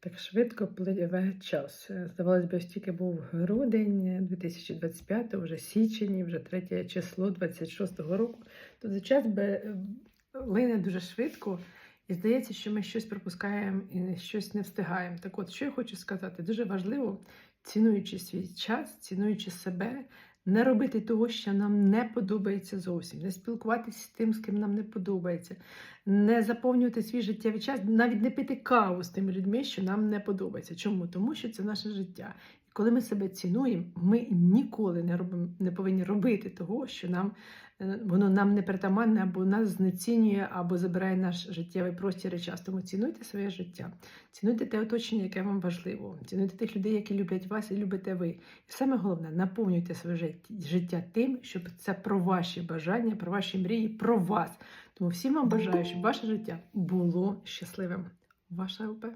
Так швидко пливе час. Здавалось би, стільки був грудень 2025, вже січень, вже третє число 26-го року. То за час би е, лине дуже швидко, і здається, що ми щось пропускаємо і щось не встигаємо. Так от, що я хочу сказати, дуже важливо, цінуючи свій час, цінуючи себе, не робити того, що нам не подобається зовсім, не спілкуватися з тим, з ким нам не подобається, не заповнювати свій життєвий час, навіть не пити каву з тими людьми, що нам не подобається. Чому? Тому що це наше життя. Коли ми себе цінуємо, ми ніколи не робимо, не повинні робити того, що нам е, воно нам не притаманне, або нас знецінює, або забирає наш життєвий простір і час. Тому цінуйте своє життя, цінуйте те оточення, яке вам важливо, цінуйте тих людей, які люблять вас і любите ви. І саме головне, наповнюйте своє життя тим, щоб це про ваші бажання, про ваші мрії, про вас. Тому всім вам бажаю, щоб ваше життя було щасливим. Ваша ЛП.